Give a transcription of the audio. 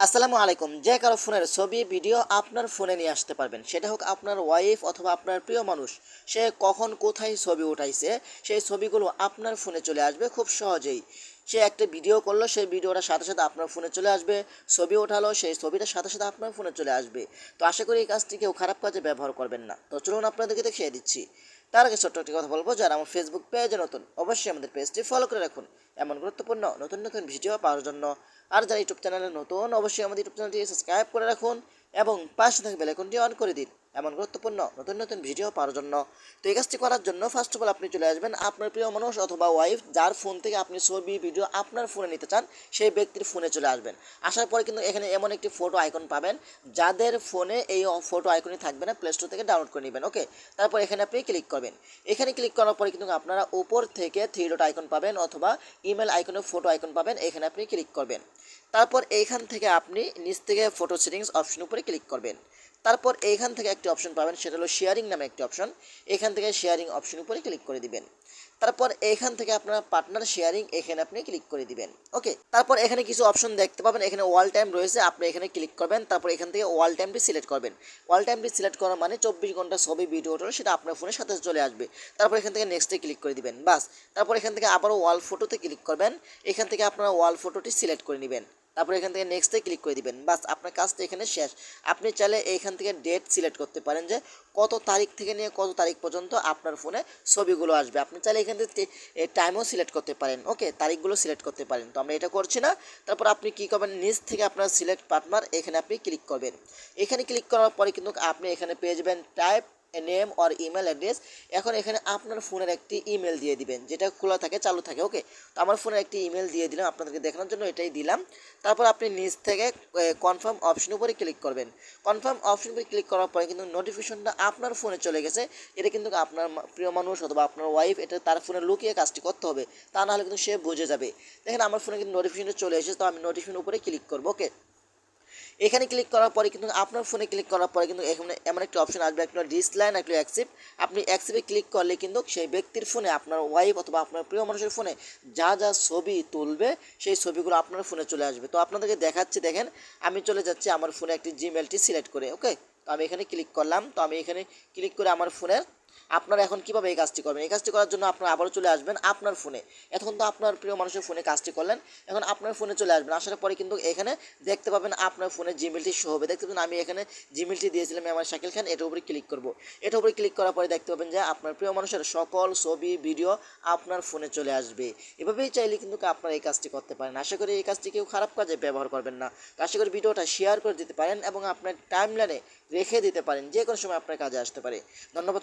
আসসালামু আলাইকুম। যে কারও ফোনের ছবি, ভিডিও আপনার ফোনে নিয়ে আসতে পারবেন। সেটা হোক আপনার ওয়াইফ অথবা আপনার প্রিয় মানুষ। সে কখন কোথায় ছবি উঠাইছে, সেই ছবিগুলো আপনার ফোনে চলে আসবে খুব সহজেই। সে একটা ভিডিও করল, সেই ভিডিওটার সাথে সাথে আপনার ফোনে চলে আসবে। ছবি ওঠালো সেই ছবিটার সাথে সাথে আপনার ফোনে চলে আসবে। তো আশা করি এই কাজটি কেউ খারাপ কাজে ব্যবহার করবেন না। তো চলুন আপনাদেরকে দেখিয়ে দিচ্ছি। তার আগে ছোট্ট একটি কথা বলব, যারা আমার ফেসবুক পেজে নতুন, অবশ্যই আমাদের পেজটি ফলো করে রাখুন। এমন গুরুত্বপূর্ণ, নতুন নতুন ভিডিও পাওয়ার জন্য। আর যারা ইউটিউব চ্যানেলে নতুন, অবশ্যই আমাদের ইউটিউব চ্যানেলটি সাবস্ক্রাইব করে রাখুন এবং পাশে থাকা বেলাইকনটি অন করে দিন। এমন গুরুত্বপূর্ণ নতুন নতুন ভিডিও পাওয়ার জন্য। তো এই কাজটি করার জন্য ফার্স্ট অফ অল আপনি চলে আসবেন আপনার প্রিয় মানুষ অথবা ওয়াইফ যার ফোন থেকে আপনি ছবি ভিডিও আপনার ফোনে নিতে চান, সেই ব্যক্তির ফোনে চলে আসবেন। আসার পরে কিন্তু এখানে এমন একটি ফটো আইকন পাবেন, যাদের ফোনে এই ফটো আইকনই থাকবে না প্লে স্টোর থেকে ডাউনলোড করে নেবেন ওকে তারপর এখানে আপনি ক্লিক করবেন। এখানে ক্লিক করার পরে কিন্তু আপনারা উপর থেকে থ্রি ডট আইকন পাবেন অথবা ইমেল আইকনে ফটো আইকন পাবেন, এখানে আপনি ক্লিক করবেন। তারপর এইখান থেকে আপনি নিচ থেকে ফটো সেটিংস অপশন উপরে ক্লিক করবেন। তারপর এইখান থেকে একটি অপশন পাবেন, সেটা হলো শেয়ারিং নামে একটি অপশন এখান থেকে শেয়ারিং অপশন উপরে ক্লিক করে দিবেন। তারপর এইখান থেকে আপনার পার্টনার শেয়ারিং এখানে আপনি ক্লিক করে দিবেন। ওকে তারপর এখানে কিছু অপশন দেখতে পাবেন। এখানে ওয়াল টাইম রয়েছে, আপনি এখানে ক্লিক করবেন, তারপর এখান থেকে ওয়াল টাইমটি সিলেক্ট করবেন। ওয়াল টাইমটি সিলেক্ট করা মানে চব্বিশ ঘণ্টা ছবি ভিডিও হলো সেটা আপনার ফোনের সাথে চলে আসবে। তারপর এখান থেকে নেক্সটে ক্লিক করে দিবেন, বাস। তারপর এখান থেকে আবারও ওয়াল ফটোতে ক্লিক করবেন। এখান থেকে আপনার ওয়াল ফটোটি সিলেক্ট করে নেবেন। তারপর এখান থেকে নেক্সটে ক্লিক করে দিবেন। বাস, আপনার কাজটা এখানে শেষ। আপনি চাইলে এইখান থেকে ডেট সিলেক্ট করতে পারেন যে কত তারিখ থেকে নিয়ে কত তারিখ পর্যন্ত আপনার ফোনে ছবিগুলো আসবে। আপনি চাইলে এখান থেকে টাইমও সিলেক্ট করতে পারেন। ওকে তারিখগুলো সিলেক্ট করতে পারেন। তো আমরা এটা করছি না। তারপর আপনি কী করবেন? নিচ থেকে আপনার সিলেক্ট পার্টনার এখানে আপনি ক্লিক করবেন। এখানে ক্লিক করার পরে কিন্তু আপনি এখানে পেয়ে যাবেন type name or email address এখন এখানে আপনার ফোনের একটি ইমেল দিয়ে দিবেন, যেটা খোলা থাকে, চালু থাকে ওকে তো আমার ফোনের একটি ইমেল দিয়ে দিলাম, আপনাদেরকে দেখানোর জন্য এটাই দিলাম। তারপর আপনি নিচ থেকে কনফার্ম অপশন উপরে ক্লিক করবেন। কনফার্ম অপশন উপরে ক্লিক করার পরে কিন্তু নোটিফিকেশনটা আপনার ফোনে চলে গেছে। এটা কিন্তু আপনার প্রিয় মানুষ অথবা আপনার ওয়াইফ এটা তার ফোনে লুকিয়ে কাজটি করতে হবে, তা নাহলে কিন্তু সে বুঝে যাবে। দেখেন, আমার ফোনে কিন্তু নোটিফিকেশনটা চলে এসেছে, তো আমি নোটিফিকেশন উপরে ক্লিক করব ওকে এখানে ক্লিক করার পরে কিন্তু আপনার ফোনে ক্লিক করার পরে কিন্তু এখানে এমন একটা অপশন আসবে, একটা ডিসলাইন একটা অ্যাকসেপ্ট আপনি অ্যাকসেপ্টে ক্লিক করলে কিন্তু সেই ব্যক্তির ফোনে আপনার ওয়াইফ অথবা আপনার প্রিয় মানুষের ফোনে যা যা ছবি তুলবে, সেই ছবিগুলো আপনার ফোনে চলে আসবে। তো আপনাদেরকে দেখাচ্ছি, দেখেন, আমি চলে যাচ্ছি আমার ফোনে একটি জিমেলটি সিলেক্ট করে ওকে তো আমি এখানে ক্লিক করলাম। তো আমি এখানে ক্লিক করে আমার ফোনের আপনারা এখন কীভাবে এই কাজটি করবেন? এই কাজটি করার জন্য আপনারা আবারও চলে আসবেন আপনার ফোনে। এখন তো আপনার প্রিয় মানুষের ফোনে কাজটি করলেন, এখন আপনার ফোনে চলে আসবেন। আসার পরে কিন্তু এখানে দেখতে পাবেন আপনার ফোনে জিমেলটি শো হবে। দেখতে পাবেন আমি এখানে জিমেলটি দিয়েছিলাম আমার শাকিল খান, এটার উপরে ক্লিক করব। এটার উপরে ক্লিক করার পরে দেখতে পাবেন যে আপনার প্রিয় মানুষের সকল ছবি ভিডিও আপনার ফোনে চলে আসবে। এভাবেই চাইলে কিন্তু আপনারা এই কাজটি করতে পারেন। আশা করি এই কাজটি কেউ খারাপ কাজে ব্যবহার করবেন না। আশা করি ভিডিওটা শেয়ার করে দিতে পারেন এবং আপনার টাইম লাইনে রেখে দিতে পারেন। যে কোনো সময় আপনার কাজে আসতে পারে। ধন্যবাদ